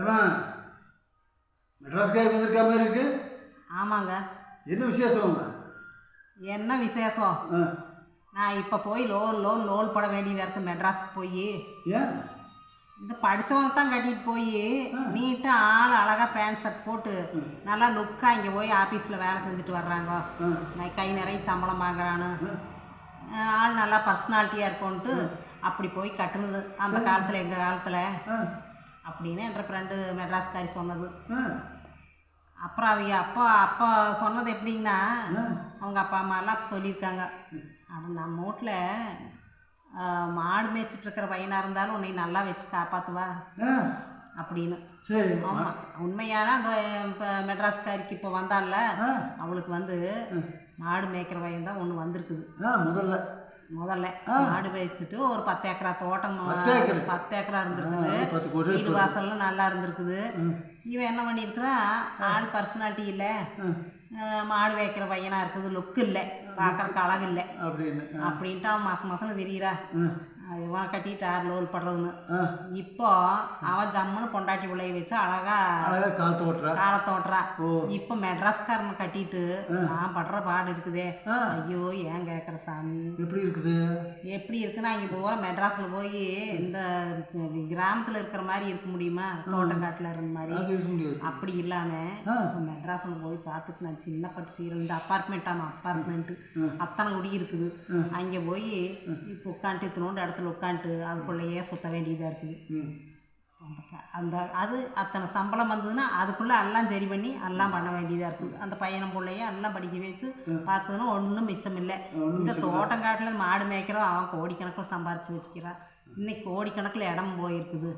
ஏமா மெட்ராஸ்காருக்கு வந்திருக்க மாதிரி இருக்கு. ஆமாங்க. என்ன விசேஷம் என்ன விசேஷம்? நான் இப்போ போய் லோன் லோன் லோன் போட வேண்டியதாக இருக்குது மெட்ராஸுக்கு போய். ஏன்? இந்த படித்தவனை தான் கட்டிட்டு போய். நீட்டாக ஆள் அழகாக பேண்ட் ஷர்ட் போட்டு நல்லா லுக்காக இங்கே போய் ஆஃபீஸில் வேலை செஞ்சுட்டு வர்றாங்க. நான் கை நிறைய சம்பளம் வாங்குறான்னு ஆள் நல்லா பர்சனாலிட்டியாக இருக்கும்ன்ட்டு அப்படி போய் கட்டுனது அந்த காலத்தில் எங்கள் காலத்தில். அப்படின்னு என்ற ஃப்ரெண்டு மெட்ராஸ்காரி சொன்னது. அப்புறம் அவங்க அப்பா அப்பா சொன்னது எப்படின்னா அவங்க அப்பா அம்மாலாம் சொல்லியிருக்காங்க. அட நம்ம வீட்டில் மாடு மேய்ச்சிட்டு இருக்கிற பையனாக இருந்தாலும் உன்னை நல்லா வச்சு காப்பாற்றுவா அப்படின்னு. சரி. ஆமாம் உண்மையான அந்த இப்போ மெட்ராஸ்காரிக்கு இப்போ வந்தால அவளுக்கு வந்து மாடு மேய்க்கிற பையன் தான் ஒன்று வந்திருக்குது முதல்ல. முதல்ல மாடு மேய்ச்சிட்டு ஒரு பத்து ஏக்கரா தோட்டம் பத்து ஏக்கரு? இருந்திருக்குது. வீடு வாசல்லாம் நல்லா இருந்திருக்குது. இவன் என்ன பண்ணியிருக்கிறான் ஆள் பர்சனாலிட்டி இல்லை. மாடு வைக்கிற பையனா இருக்குது. லுக்கு இல்லை. பார்க்கறக்கு அழகு இல்லை. அப்படின்ட்டு அவன் மாசம் மாசம்னு தெரியுறா. ம். இவன் கட்டிட்டார் லோல் படுறதுன்னு. இப்போ அவன் ஜம்முன்னு பொண்டாட்டி பிள்ளைய வச்சு அழகா அழகாக கால் தோட்டுறா காலத்தை ஓட்டுறா இப்போ மெட்ராஸ்காரனை கட்டிட்டு நான் படுற பாடு இருக்குதே. ஐயோ ஏன் கேட்குற சாமி? எப்படி இருக்குது? எப்படி இருக்குன்னா இங்கே போகிற மெட்ராஸில் போய் இந்த கிராமத்தில் இருக்கிற மாதிரி இருக்க முடியுமா? தோட்டங்காட்டில் இருந்த மாதிரி. அது அப்படி இல்லாமல் மெட்ராஸில் போய் பார்த்துட்டு நான் சின்ன பட்டு சீரல் இந்த அப்பார்ட்மெண்ட் ஆமாம் அப்பார்ட்மெண்ட்டு அத்தனை குடி இருக்குது. அங்கே போய் இப்போ உட்காந்துட்டு இத்தனோண்டு இடத்துல உட்காந்துட்டு அதுக்குள்ளேயே சுத்த வேண்டியதாக இருக்குது. அந்த அந்த அது அத்தனை சம்பளம் வந்ததுன்னா அதுக்குள்ளே எல்லாம் சரி பண்ணி எல்லாம் பண்ண வேண்டியதாக இருக்குது. அந்த பையனும் பிள்ளைய எல்லாம் படிக்க வச்சு பார்த்ததுன்னா ஒன்றும் மிச்சம் இல்லை. இந்த தோட்டங்காட்டில் மாடு மேய்க்கிறோம் அவன் கோடிக்கணக்கில் சம்பாரிச்சு வச்சுக்கிறான் இன்னைக்கு கோடிக்கணக்கில் இடம் போயிருக்குது.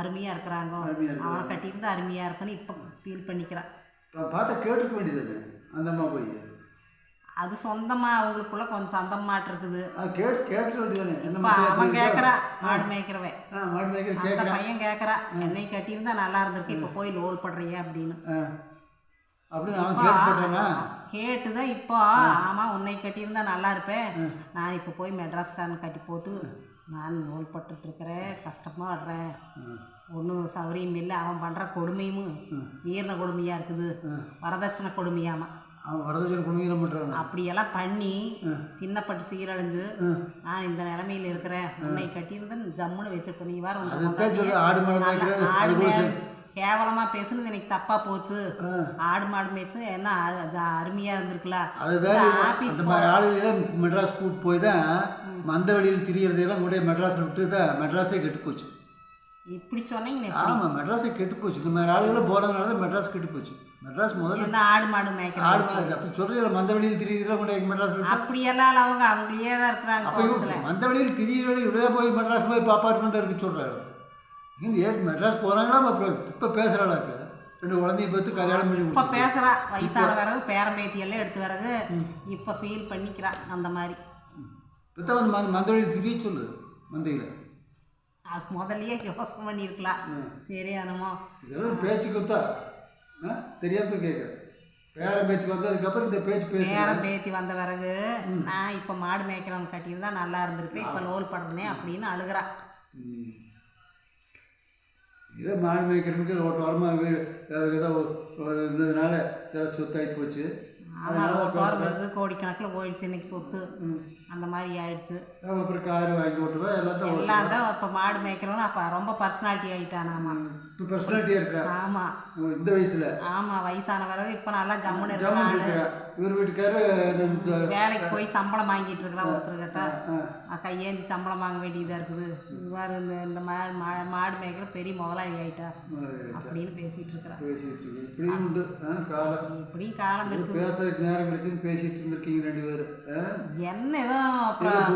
அருமையாக இருக்கிறாங்க. அவனை கட்டியிருந்தா அருமையாக இருக்குன்னு இப்போ ஃபீல் பண்ணிக்கிறான் பார்த்தா கேட்டுக்க வேண்டியது அந்த அம்மா போய். அது சொந்தமாக அவங்களுக்குள்ள கொஞ்சம் சொந்தமாட்டு இருக்குது கேட்டு வேண்டியதானே மச்சான் அவன் கேட்குறா? மாடு மேய்க்கிறவன். மாடு மேய்க்கிற அந்த பையன் கேட்குறா என்னை கட்டியிருந்தா நல்லா இருந்திருக்கு இப்போ போய் லோல் படுறிய அப்படின்னு. கேட்டு கேட்டுதான் இப்போ ஆமாம் உன்னை கட்டியிருந்தா நல்லா இருப்பேன். நான் இப்போ போய் மெட்ராஸ்காரன் கட்டி போட்டு நான் நூல் பட்டுட்டு இருக்கிறேன் கஷ்டமாக வர்றேன். ஒன்றும் சௌரியம் இல்லை அவன் பண்ணுற கொடுமையும் வீரண கொடுமையாக இருக்குது. வரதட்சணை கொடுமையாமா. வரதட்சணை குடும்பம் பண்ணுறாங்க அப்படியெல்லாம் பண்ணி சின்னப்பட்டு சீரழிஞ்சு நான் இந்த நிலமையில இருக்கிறேன் உன்னை கட்டியிருந்தேன் ஜம்முன்னு வச்சிருப்பேன் நீ வேற உன் அதுதான் சொல்லு ஆடு மாடு மேய்க்கிற ஆடு அது போல மே செய். கேவலமாக பேசுனது எனக்கு தப்பாக போச்சு. ஆடு மாடு மேய்ச்சு என்ன அரு- ஜா- அருமையா இருந்திருக்கலாம் அதுதான் இந்த ஆபீஸ் அந்த மாதிரி ஆளுகளெல்லாம் மெட்ராஸ் கூட்டு போய் தான் மந்த வழியில் திரியறதையெல்லாம் கூட மெட்ராஸில் விட்டு தான் மெட்ராஸே கெட்டு போச்சு. இப்படி சொன்னீங்க? ஆமாம் மெட்ராஸே கெட்டு போச்சு. இந்த மாதிரி ஆளுகளாம் போனதுனால தான் மெட்ராஸ் கெட்டு போச்சு. மெட்ராஸ் முதல்ல இந்த ஆடு மாடு மேய்க்கிறாங்க ஆடு மாதிரி. அப்போ சொல்கிறீங்களா மந்த வழியில் கூட எங்கள் மெட்ராஸில் விட்டு? அப்படியெல்லாம் அவங்க அவங்களே தான் இருக்கிறாங்க அப்போ தோட்டத்துல. மந்த வழியில் திரிய வழி இவ்வளோ போய் மெட்ராஸ் போய் அப்பார்ட்மெண்ட்டாக இருக்கு சொல்கிறாங்க இங்கே ஏன் மெட்ராஸ் போகிறாங்களா அப்புறம் இப்போ பேசுகிறாளாக்கு ரெண்டு குழந்தைய பார்த்து கல்யாணம் பண்ணி இப்ப பேசுறா. வயசான பிறகு பேரம்பேத்தி எல்லாம் எடுத்து பிறகு இப்ப ஃபீல் பண்ணிக்கிறா அந்த மாதிரி. இப்போ தான் வந்து மந்த மந்த வழியில் திரிய சொல்லு மந்தையில். அது முதல்லயே யோசனை பண்ணியிருக்கலாம். சரி அனுமோ இதெல்லாம் பேச்சு கொடுத்தா ஆ? தெரியாத கேட்குறேன். பேரன் பேச்சுக்கு வந்ததுக்கப்புறம் இந்த பேச்சு பேசுகிறேன் பேரம் பேத்தி வந்த பிறகு நான் இப்ப மாடு மேய்க்கிறவங்க கட்டியிருந்தா நல்லா இருந்திருப்பேன் இப்ப லோல் படுறனே அப்படின்னு அழுகிறா. இதே மாடு மேய்க்கிறவனுக்கு ரோட்டு ஓரமாக வீடு ஏதோ இருந்ததுனால சொத்தாகி போச்சு. இருந்து கோடிக்கணக்கில் போயிடுச்சு இன்னைக்கு சொத்து. அந்த மாதிரி ஆயிடுச்சு. அப்புறம் கார் வாங்கி ஓட்டுவேன் எல்லாத்தையும் எல்லாம் தான் இப்போ மாடு மேய்க்கிறவன் அப்போ ரொம்ப பர்சனாலிட்டி ஆயிட்டானாமா. இப்போ பர்சனாலிட்டியாக இருக்கிறான் ஆமா. இந்த வயசில்? ஆமா வயசான பிறகு இப்போ நல்லா ஜம்முன்னு இருக்கிறான் இவர் வீட்டுக்காரு வேலைக்கு போய் சம்பளம் வாங்கிட்டு இருக்கிறான் ஒருத்தர்கிட்ட ஆ, கையேந்தி சம்பளம் வாங்க வேண்டியதாக இருக்குது. இவ்வாறு இந்த இந்த மா- மாடு மேய்க்கிற பெரிய முதலாளி ஆயிட்டா அப்படின்னு பேசிட்டு இருக்கிறான் பேசிட்டு இருக்கு. இப்படியும் உண்டு. காலம். இப்படி காலம் இருக்குது. பேசுறதுக்கு நேரம் கிடைச்சுன்னு பேசிட்டு இருந்திருக்கீங்க ரெண்டு பேரும்? என்ன ஏதோ அப்புறம் ஏதோ